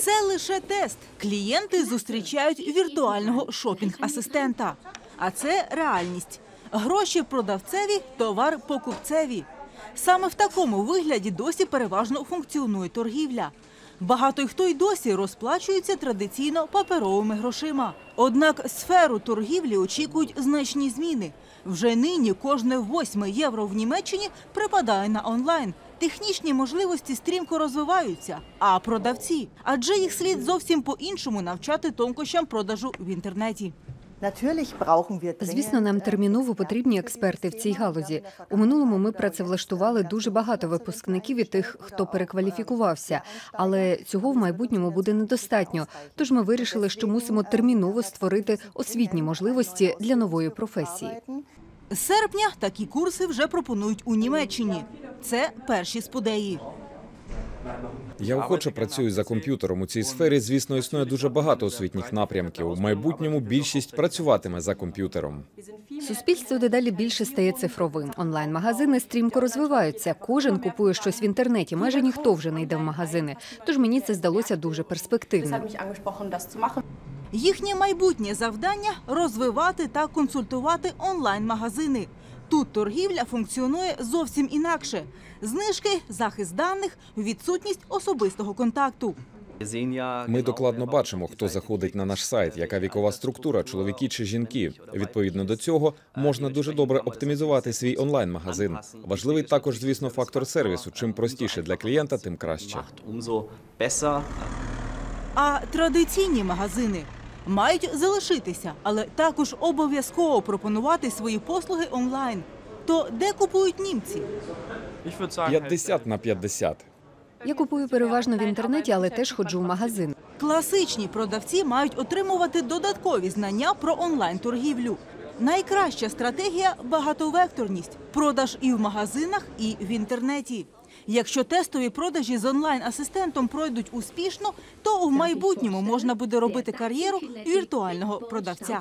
Це лише тест. Клієнти зустрічають віртуального шопінг-асистента. А це реальність. Гроші продавцеві, товар покупцеві. Саме в такому вигляді досі переважно функціонує торгівля. Багато хто й досі розплачується традиційно паперовими грошима. Однак сферу торгівлі очікують значні зміни. Вже нині кожне восьме євро в Німеччині припадає на онлайн. Технічні можливості стрімко розвиваються, а продавці, адже їх слід зовсім по-іншому навчати тонкощам продажу в інтернеті. Звісно, нам терміново потрібні експерти в цій галузі. У минулому ми працевлаштували дуже багато випускників і тих, хто перекваліфікувався, але цього в майбутньому буде недостатньо. Тож ми вирішили, що мусимо терміново створити освітні можливості для нової професії. З серпня такі курси вже пропонують у Німеччині. Це перші сподеї. Я охоче працюю за комп'ютером. У цій сфері, звісно, існує дуже багато освітніх напрямків. У майбутньому більшість працюватиме за комп'ютером. Суспільство дедалі більше стає цифровим. Онлайн-магазини стрімко розвиваються. Кожен купує щось в інтернеті. Майже ніхто вже не йде в магазини. Тож мені це здалося дуже перспективним. Їхнє майбутнє завдання розвивати та консультувати онлайн-магазини. Тут торгівля функціонує зовсім інакше: знижки, захист даних, відсутність особистого контакту. Ми докладно бачимо, хто заходить на наш сайт, яка вікова структура, чоловіки чи жінки. Відповідно до цього можна дуже добре оптимізувати свій онлайн-магазин. Важливий також, звісно, фактор сервісу. Чим простіше для клієнта, тим краще. А традиційні магазини мають залишитися, але також обов'язково пропонувати свої послуги онлайн. То де купують німці? 50 на 50. Я купую переважно в інтернеті, але теж ходжу в магазин. Класичні продавці мають отримувати додаткові знання про онлайн-торгівлю. Найкраща стратегія багатовекторність продаж і в магазинах, і в інтернеті. Якщо тестові продажі з онлайн-асистентом пройдуть успішно, то в майбутньому можна буде робити кар'єру віртуального продавця.